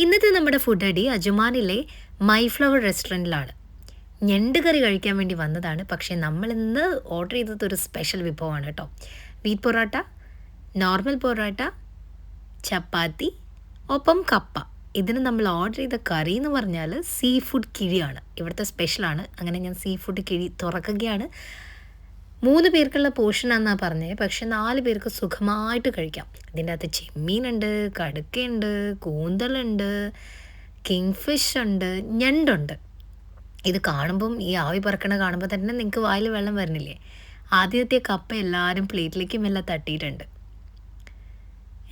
ഇന്നത്തെ നമ്മുടെ ഫുഡ് അടി അജുമാനിലെ മൈ ഫ്ലവർ റെസ്റ്റോറന്റിലാണ് ഞണ്ട് കറി കഴിക്കാൻ വേണ്ടി വന്നതാണ്. പക്ഷേ നമ്മൾ ഇന്ന് ഓർഡർ ചെയ്തത് ഒരു സ്പെഷ്യൽ വിഭവമാണ് കേട്ടോ. വീറ്റ് പൊറോട്ട നോർമൽ പൊറോട്ട ചപ്പാത്തി ഒപ്പം കപ്പ. ഇതിന് നമ്മൾ ഓർഡർ ചെയ്ത കറി എന്ന് പറഞ്ഞാൽ സീ ഫുഡ് കിഴിയാണ്. ഇവിടുത്തെ സ്പെഷ്യലാണ് അങ്ങനെ ഞാൻ സീ ഫുഡ് കിഴി തുറക്കുകയാണ്. മൂന്ന് പേർക്കുള്ള പോർഷനാണെന്നാണ് പറഞ്ഞത് പക്ഷെ നാല് പേർക്ക് സുഖമായിട്ട് കഴിക്കാം. ഇതിന്റെ അകത്ത് ചെമ്മീനുണ്ട് കടുക്കയുണ്ട് കൂന്തലുണ്ട് കിങ് ഫിഷ് ഉണ്ട് ഞണ്ടുണ്ട്. ഇത് കാണുമ്പം ഈ ആവി പറക്കണ കാണുമ്പോൾ തന്നെ നിങ്ങൾക്ക് വായിൽ വെള്ളം വരുന്നില്ലേ ആദ്യത്തെ കപ്പ എല്ലാവരും പ്ലേറ്റിലേക്കും എല്ലാം തട്ടിയിട്ടുണ്ട്.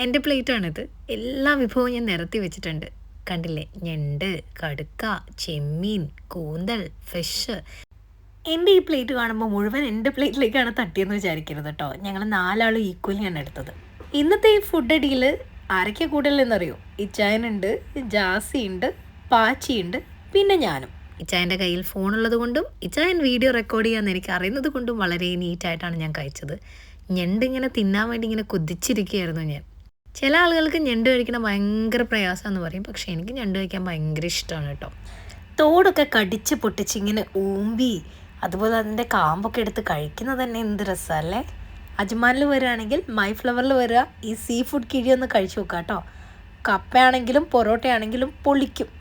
എന്റെ പ്ലേറ്റാണിത്. എല്ലാ വിഭവവും ഞാൻ നിരത്തി വെച്ചിട്ടുണ്ട്. കണ്ടില്ലേ? ഞണ്ട് കടുക്ക ചെമ്മീൻ കൂന്തൽ ഫിഷ്. എന്റെ ഈ പ്ലേറ്റ് കാണുമ്പോൾ മുഴുവൻ എന്റെ പ്ലേറ്റിലേക്കാണ് തട്ടിയെന്ന് വിചാരിക്കരുത് കേട്ടോ ഞങ്ങൾ നാലാളും ആണ് എടുത്തത്. ഇന്നത്തെ ഈ ഫുഡ് അടിയിൽ ആരൊക്കെ കൂടുതൽ എന്നറിയോ ഇച്ചായനുണ്ട് ജാസിയുണ്ട് പാച്ചിയുണ്ട് പിന്നെ ഞാനും. ഇച്ചായന്റെ കയ്യിൽ ഫോണുള്ളത് കൊണ്ടും ഇച്ചായൻ വീഡിയോ റെക്കോർഡ് ചെയ്യാമെന്ന് എനിക്ക് അറിയുന്നത് കൊണ്ടും വളരെ നീറ്റായിട്ടാണ് ഞാൻ കഴിച്ചത്. ഞണ്ട് ഇങ്ങനെ തിന്നാൻ വേണ്ടി ഇങ്ങനെ കൊതിച്ചിരിക്കുകയായിരുന്നു ഞാൻ. ചില ആളുകൾക്ക് ഞണ്ട് കഴിക്കണം ഭയങ്കര പ്രയാസമെന്ന് പറയും പക്ഷേ എനിക്ക് ഞണ്ട് കഴിക്കാൻ ഭയങ്കര ഇഷ്ടമാണ് കേട്ടോ തോടൊക്കെ കടിച്ച് പൊട്ടിച്ച് ഇങ്ങനെ ഊമ്പി അതുപോലെ അതിന്റെ കാമ്പൊക്കെ എടുത്ത് കഴിക്കുന്നത് തന്നെ എന്ത് രസമല്ലേ? അജ്മാനിൽ വരികയാണെങ്കിൽ മൈ ഫ്ലവറിൽ വരിക. ഈ സീ ഫുഡ് കിഴിയൊന്ന് കഴിച്ചു നോക്കാം കേട്ടോ. കപ്പയാണെങ്കിലും പൊറോട്ടയാണെങ്കിലും പൊളിക്കും.